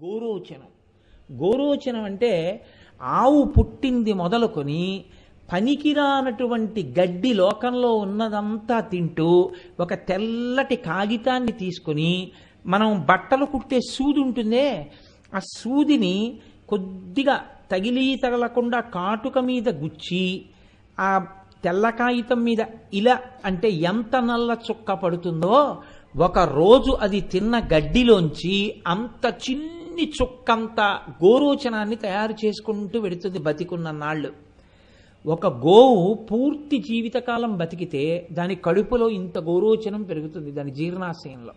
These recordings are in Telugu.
గోరోచనం. గోరోచనం అంటే ఆవు పుట్టింది మొదలుకొని పనికిరానటువంటి గడ్డి లోకంలో ఉన్నదంతా తింటూ ఒక తెల్లటి కాగితాన్ని తీసుకొని మనం బట్టలు కుట్టే సూది ఉంటుందే ఆ సూదిని కొద్దిగా తగిలి తగలకుండా కాటుక మీద గుచ్చి ఆ తెల్ల కాగితం మీద ఇలా అంటే ఎంత నల్ల చుక్క పడుతుందో ఒక రోజు అది తిన్న గడ్డిలోంచి అంత చిన్న చుక్కంత గోరోచనాన్ని తయారు చేసుకుంటూ వెడుతుంది బతికున్న నాళ్ళు. ఒక గోవు పూర్తి జీవితకాలం బతికితే దాని కడుపులో ఇంత గోరోచనం పెరుగుతుంది దాని జీర్ణాశయంలో.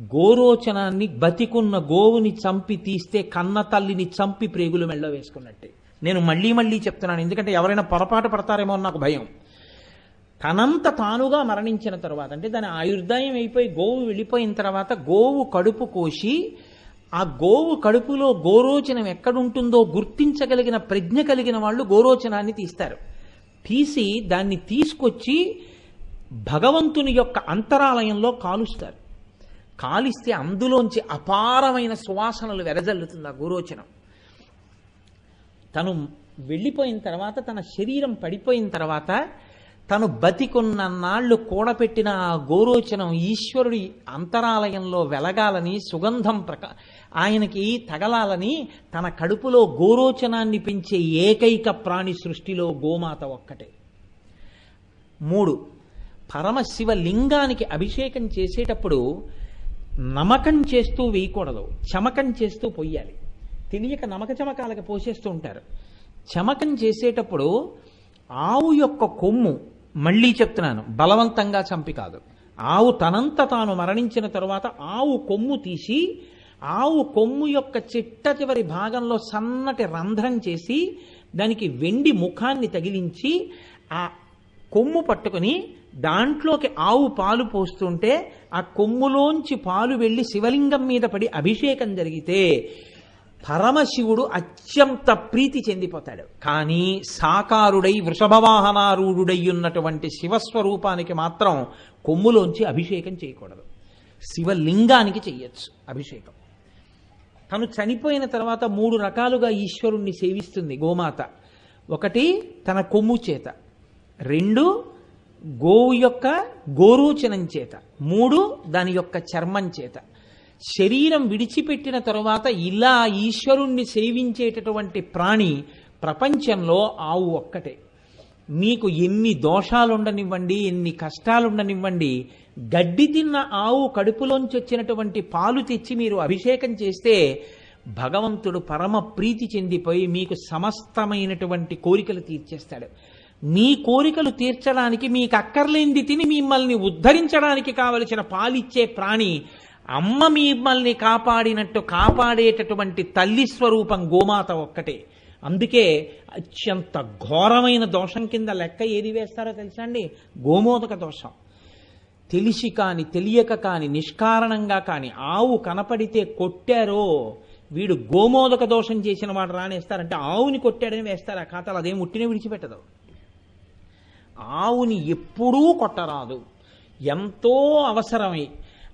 గోరోచనాన్ని బతికున్న గోవుని చంపి తీస్తే కన్న తల్లిని చంపి ప్రేగులు మెళ్ళ వేసుకున్నట్టే. నేను మళ్ళీ మళ్ళీ చెప్తున్నాను ఎందుకంటే ఎవరైనా పొరపాటు పడతారేమో అని నాకు భయం. తనంత తానుగా మరణించిన తర్వాత అంటే దాని ఆయుర్దాయం అయిపోయి గోవు వెళ్ళిపోయిన తర్వాత గోవు కడుపు కోసి ఆ గోవు కడుపులో గోరోచనం ఎక్కడుంటుందో గుర్తించగలిగిన ప్రజ్ఞ కలిగిన వాళ్ళు గోరోచనాన్ని తీస్తారు. తీసి దాన్ని తీసుకొచ్చి భగవంతుని యొక్క అంతరాలయంలో కాలుస్తారు. కాలిస్తే అందులోంచి అపారమైన సువాసనలు వెరజల్లుతుంది ఆ గోరోచనం. తను వెళ్ళిపోయిన తర్వాత తన శరీరం పడిపోయిన తర్వాత తను బతికున్న నాళ్ళు కూడపెట్టిన ఆ గోరోచనం ఈశ్వరుడి అంతరాలయంలో వెలగాలని సుగంధం ప్రకా ఆయనకి తగలాలని తన కడుపులో గోరోచనాన్ని పెంచే ఏకైక ప్రాణి సృష్టిలో గోమాత ఒక్కటే. మూడు పరమశివ లింగానికి అభిషేకం చేసేటప్పుడు నమకం చేస్తూ వేయకూడదు. చమకం చేస్తూ పొయ్యాలి. తెలియక నమక చమకాలకు పోసేస్తూ ఉంటారు. చమకం చేసేటప్పుడు ఆవు యొక్క కొమ్ము మళ్ళీ చెప్తున్నాను బలవంతంగా చంపి కాదు. ఆవు తనంత తాను మరణించిన తరువాత ఆవు కొమ్ము తీసి ఆవు కొమ్ము యొక్క చిట్ట చివరి భాగంలో సన్నటి రంధ్రం చేసి దానికి వెండి ముఖాన్ని తగిలించి ఆ కొమ్ము పట్టుకొని దాంట్లోకి ఆవు పాలు పోస్తుంటే ఆ కొమ్ములోంచి పాలు వెళ్ళి శివలింగం మీద పడి అభిషేకం జరిగితే పరమశివుడు అత్యంత ప్రీతి చెందిపోతాడు. కానీ సాకారుడై వృషభవాహనారూఢుడై ఉన్నటువంటి శివస్వరూపానికి మాత్రం కొమ్ములోంచి అభిషేకం చేయకూడదు. శివలింగానికి చేయొచ్చు అభిషేకం. తను చనిపోయిన తర్వాత మూడు రకాలుగా ఈశ్వరుణ్ణి సేవిస్తుంది గోమాత. ఒకటి తన కొమ్ము చేత. రెండు గోవు యొక్క గోరోచనం చేత. మూడు దాని యొక్క చర్మం చేత. శరీరం విడిచిపెట్టిన తరువాత ఇలా ఈశ్వరుణ్ణి సేవించేటటువంటి ప్రాణి ప్రపంచంలో ఆవు ఒక్కటే. మీకు ఎన్ని దోషాలుండనివ్వండి ఎన్ని కష్టాలుండనివ్వండి గడ్డి తిన్న ఆవు కడుపులోంచి వచ్చినటువంటి పాలు తెచ్చి మీరు అభిషేకం చేస్తే భగవంతుడు పరమ ప్రీతి చెందిపోయి మీకు సమస్తమైనటువంటి కోరికలు తీర్చేస్తాడు. మీ కోరికలు తీర్చడానికి మీకు అక్కర్లేంది తిని మిమ్మల్ని ఉద్ధరించడానికి కావలసిన పాలిచ్చే ప్రాణి అమ్మ మిమ్మల్ని కాపాడినట్టు కాపాడేటటువంటి తల్లి స్వరూపం గోమాత ఒక్కటే. అందుకే అత్యంత ఘోరమైన దోషం కింద లెక్క ఏది వేస్తారో తెలుసా అండి? గోమోదక దోషం. తెలిసి కాని తెలియక కాని నిష్కారణంగా కాని ఆవు కనపడితే కొట్టారో వీడు గోమోదక దోషం చేసిన వాడు రానేస్తారంటే ఆవుని కొట్టాడని వేస్తారు? ఆ ఖాతాలు అదేం ముట్టినే విడిచిపెట్టదు. ఆవుని ఎప్పుడూ కొట్టరాదు. ఎంతో అవసరమై.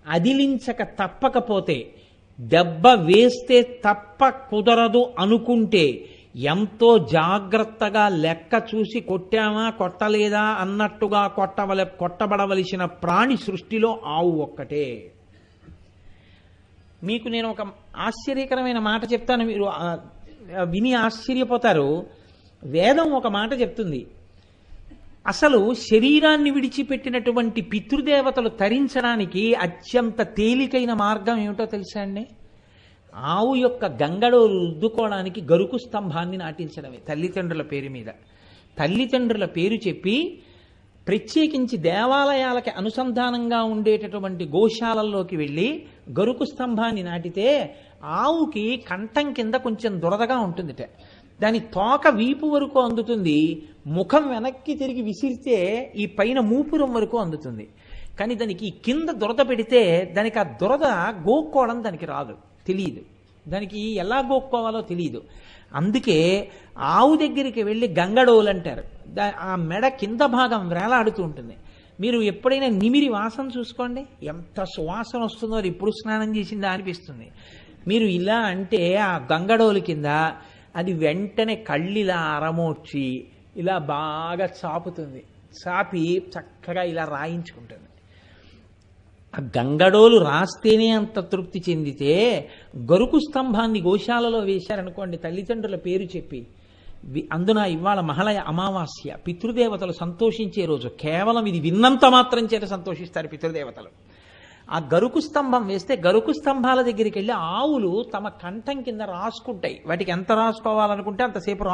అదిలించక తప్పకపోతే దెబ్బ వేస్తే తప్ప కుదరదు అనుకుంటే ఎంతో జాగ్రత్తగా లెక్క చూసి కొట్టామా కొట్టలేదా అన్నట్టుగా కొట్టవల కొట్టబడవలసిన ప్రాణి సృష్టిలో ఆవు ఒక్కటే. మీకు నేను ఒక ఆశ్చర్యకరమైన మాట చెప్తాను మీరు విని ఆశ్చర్యపోతారు. వేదం ఒక మాట చెప్తుంది. అసలు శరీరాన్ని విడిచిపెట్టినటువంటి పితృదేవతలు తరించడానికి అత్యంత తేలికైన మార్గం ఏమిటో తెలుసా అండి? ఆవు యొక్క గంగడో రుద్దుకోవడానికి గరుకు స్తంభాన్ని నాటించడమే తల్లిదండ్రుల పేరు మీద. తల్లిదండ్రుల పేరు చెప్పి ప్రత్యేకించి దేవాలయాలకి అనుసంధానంగా ఉండేటటువంటి గోశాలల్లోకి వెళ్ళి గరుకు స్తంభాన్ని నాటితే ఆవుకి కంఠం కింద కొంచెం దురదగా ఉంటుందిట. దాని తోక వీపు వరకు అందుతుంది ముఖం వెనక్కి తిరిగి విసిరితే ఈ పైన మూపురం వరకు అందుతుంది. కానీ దానికి ఈ కింద దురద పెడితే దానికి ఆ దురద గోక్కోవడం దానికి రాదు తెలియదు దానికి ఎలా గోక్కోవాలో తెలియదు అందుకే ఆవు దగ్గరికి వెళ్ళి గంగడోలు అంటారు. దా- ఆ మెడ కింద భాగం వేలాడుతూ ఉంటుంది. మీరు ఎప్పుడైనా నిమిరి వాసన చూసుకోండి? ఎంత సువాసన వస్తుందో అది ఎప్పుడు స్నానం చేసిందా అనిపిస్తుంది. మీరు ఇలా అంటే ఆ గంగడోలు కింద అది వెంటనే కళ్ళిలా అరమోడ్చి ఇలా బాగా చాపుతుంది. చాపి చక్కగా ఇలా రాయించుకుంటుంది. ఆ గంగడోలు రాస్తేనే అంత తృప్తి చెందితే గరుకు స్తంభాన్ని గోశాలలో వేశారనుకోండి తల్లిదండ్రుల పేరు చెప్పి. అందున ఇవాళ మహళయ అమావాస్య పితృదేవతలు సంతోషించే రోజు. కేవలం ఇది విన్నంత మాత్రం చేత సంతోషిస్తారు పితృదేవతలు. ఆ గరుకు స్తంభం వేస్తే గరుకు స్తంభాల దగ్గరికి వెళ్ళి ఆవులు తమ కంఠం కింద రాసుకుంటాయి. వాటికి ఎంత రాసుకోవాలనుకుంటే అంతసేపు రా